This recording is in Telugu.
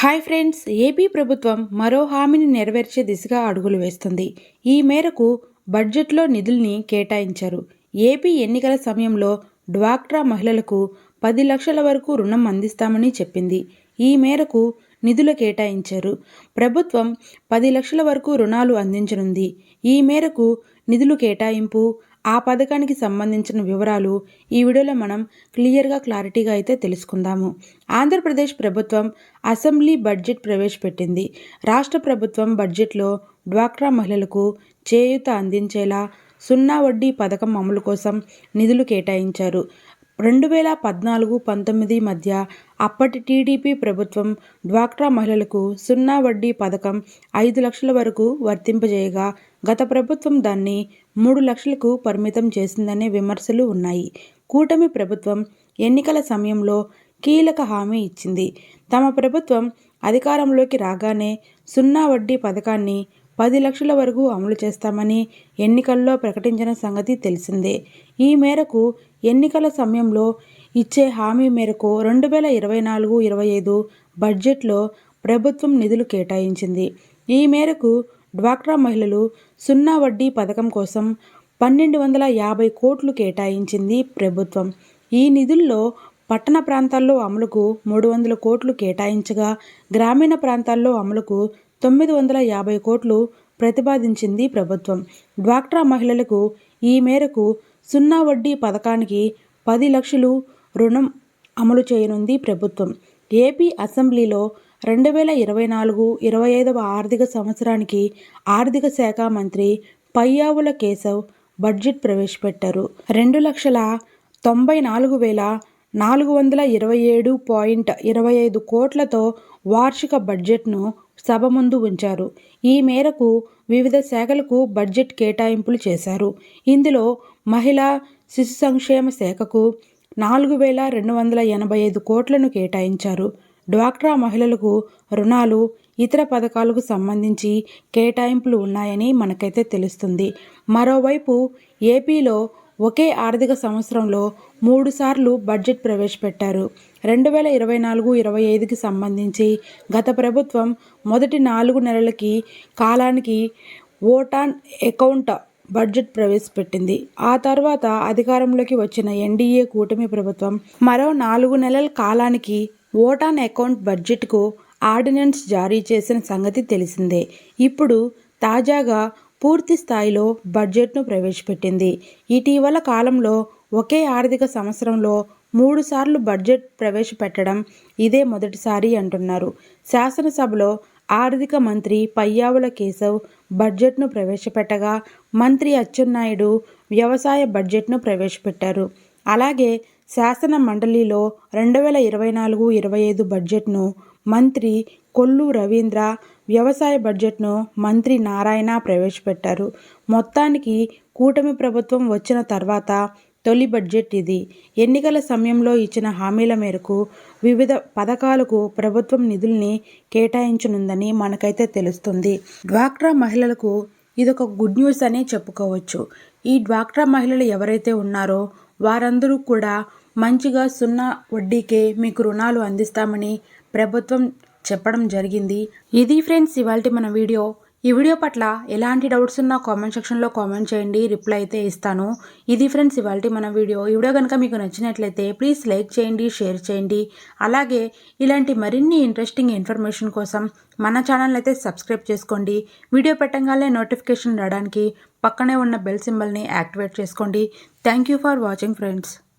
హాయ్ ఫ్రెండ్స్ ఏపీ ప్రభుత్వం మరో హామీని నెరవేర్చే దిశగా అడుగులు వేస్తుంది. ఈ మేరకు బడ్జెట్లో నిధుల్ని కేటాయించారు. ఏపీ ఎన్నికల సమయంలో డ్వాక్రా మహిళలకు పది లక్షల వరకు రుణం అందిస్తామని చెప్పింది. ఈ మేరకు నిధులు కేటాయించారు. ప్రభుత్వం పది లక్షల వరకు రుణాలు అందించనుంది. ఈ మేరకు నిధులు కేటాయింపు ఆ పథకానికి సంబంధించిన వివరాలు ఈ వీడియోలో మనం క్లియర్గా క్లారిటీగా అయితే తెలుసుకుందాము. ఆంధ్రప్రదేశ్ ప్రభుత్వం అసెంబ్లీ బడ్జెట్ ప్రవేశపెట్టింది. రాష్ట్ర ప్రభుత్వం బడ్జెట్లో డ్వాక్రా మహిళలకు చేయూత అందించేలా సున్నా వడ్డీ పథకం అమలు కోసం నిధులు కేటాయించారు. రెండు వేల పద్నాలుగు పంతొమ్మిది మధ్య అప్పటి టీడీపీ ప్రభుత్వం డ్వాక్రా మహిళలకు సున్నా వడ్డీ పథకం ఐదు లక్షల వరకు వర్తింపజేయగా గత ప్రభుత్వం దాన్ని మూడు లక్షలకు పరిమితం చేసిందనే విమర్శలు ఉన్నాయి. కూటమి ప్రభుత్వం ఎన్నికల సమయంలో కీలక హామీ ఇచ్చింది. తమ ప్రభుత్వం అధికారంలోకి రాగానే సున్నా వడ్డీ పథకాన్ని పది లక్షల వరకు అమలు చేస్తామని ఎన్నికల్లో ప్రకటించిన సంగతి తెలిసిందే. ఈ మేరకు ఎన్నికల సమయంలో ఇచ్చే హామీ మేరకు రెండు వేల ఇరవై నాలుగు ఇరవై ఐదు బడ్జెట్లో ప్రభుత్వం నిధులు కేటాయించింది. ఈ మేరకు డ్వాక్రా మహిళలు సున్నా వడ్డీ పథకం కోసం పన్నెండు వందల యాభై కోట్లు కేటాయించింది ప్రభుత్వం. ఈ నిధుల్లో పట్టణ ప్రాంతాల్లో అమలుకు మూడు వందల కోట్లు కేటాయించగా గ్రామీణ ప్రాంతాల్లో అమలుకు తొమ్మిది వందల యాభై కోట్లు ప్రతిపాదించింది ప్రభుత్వం. డ్వాక్రా మహిళలకు ఈ మేరకు సున్నా వడ్డీ పథకానికి పది లక్షలు రుణం అమలు చేయనుంది ప్రభుత్వం. ఏపీ అసెంబ్లీలో రెండు వేల ఇరవై నాలుగు ఇరవై ఐదవ ఆర్థిక సంవత్సరానికి ఆర్థిక శాఖ మంత్రి పయ్యావుల కేశవ్ బడ్జెట్ ప్రవేశపెట్టారు. రెండు లక్షల తొంభై నాలుగు వేల నాలుగు వందల ఇరవై ఏడు పాయింట్ ఇరవై ఐదు కోట్లతో వార్షిక బడ్జెట్ను సభ ముందు ఉంచారు. ఈ మేరకు వివిధ శాఖలకు బడ్జెట్ కేటాయింపులు చేశారు. ఇందులో మహిళా శిశు సంక్షేమ శాఖకు నాలుగు వేల రెండు వందల ఎనభై ఐదు కోట్లను కేటాయించారు. డ్వాక్రా మహిళలకు రుణాలు ఇతర పథకాలకు సంబంధించి కేటాయింపులు ఉన్నాయని మనకైతే తెలుస్తుంది. మరోవైపు ఏపీలో ఒకే ఆర్థిక సంవత్సరంలో మూడుసార్లు బడ్జెట్ ప్రవేశపెట్టారు. రెండు వేల ఇరవై నాలుగు ఇరవై ఐదుకి సంబంధించి గత ప్రభుత్వం మొదటి నాలుగు నెలలకి కాలానికి ఓటాన్ అకౌంట్ బడ్జెట్ ప్రవేశపెట్టింది. ఆ తర్వాత అధికారంలోకి వచ్చిన ఎన్డీఏ కూటమి ప్రభుత్వం మరో నాలుగు నెలల కాలానికి ఓటాన్ అకౌంట్ బడ్జెట్కు ఆర్డినెన్స్ జారీ చేసిన సంగతి తెలిసిందే. ఇప్పుడు తాజాగా పూర్తి స్థాయిలో బడ్జెట్ను ప్రవేశపెట్టింది. ఇటీవల కాలంలో ఒకే ఆర్థిక సంవత్సరంలో మూడుసార్లు బడ్జెట్ ప్రవేశపెట్టడం ఇదే మొదటిసారి అంటున్నారు. శాసనసభలో ఆర్థిక మంత్రి పయ్యావుల కేశవ్ బడ్జెట్ను ప్రవేశపెట్టగా మంత్రి అచ్చెన్నాయుడు వ్యవసాయ బడ్జెట్ను ప్రవేశపెట్టారు. అలాగే శాసన మండలిలో రెండు వేల ఇరవై నాలుగు ఇరవై ఐదు బడ్జెట్ను మంత్రి కొల్లు రవీంద్ర వ్యవసాయ బడ్జెట్ను మంత్రి నారాయణ ప్రవేశపెట్టారు. మొత్తానికి కూటమి ప్రభుత్వం వచ్చిన తర్వాత తొలి బడ్జెట్ ఇది. ఎన్నికల సమయంలో ఇచ్చిన హామీల మేరకు వివిధ పథకాలకు ప్రభుత్వం నిధుల్ని కేటాయించనుందని మనకైతే తెలుస్తుంది. డ్వాక్రా మహిళలకు ఇదొక గుడ్ న్యూస్ అనే చెప్పుకోవచ్చు. ఈ డ్వాక్రా మహిళలు ఎవరైతే ఉన్నారో వారందరూ కూడా మంచిగా సున్నా వడ్డీకే మీకు రుణాలు అందిస్తామని ప్రభుత్వం చెప్పడం జరిగింది. ఇది ఫ్రెండ్స్ ఇవాళ మన వీడియో. ఈ వీడియో పట్ల ఎలాంటి డౌట్స్ ఉన్నా కామెంట్ సెక్షన్లో కామెంట్ చేయండి. రిప్లై అయితే ఇస్తాను. ఇది ఫ్రెండ్స్ ఇవాళ మన వీడియో. ఈ వీడియో కనుక మీకు నచ్చినట్లయితే ప్లీజ్ లైక్ చేయండి షేర్ చేయండి. అలాగే ఇలాంటి మరిన్ని ఇంట్రెస్టింగ్ ఇన్ఫర్మేషన్ కోసం మన ఛానల్ అయితే సబ్స్క్రైబ్ చేసుకోండి. వీడియో పెట్టగానే నోటిఫికేషన్ రావడానికి పక్కనే ఉన్న బెల్ సింబల్ని యాక్టివేట్ చేసుకోండి. Thank you for watching friends.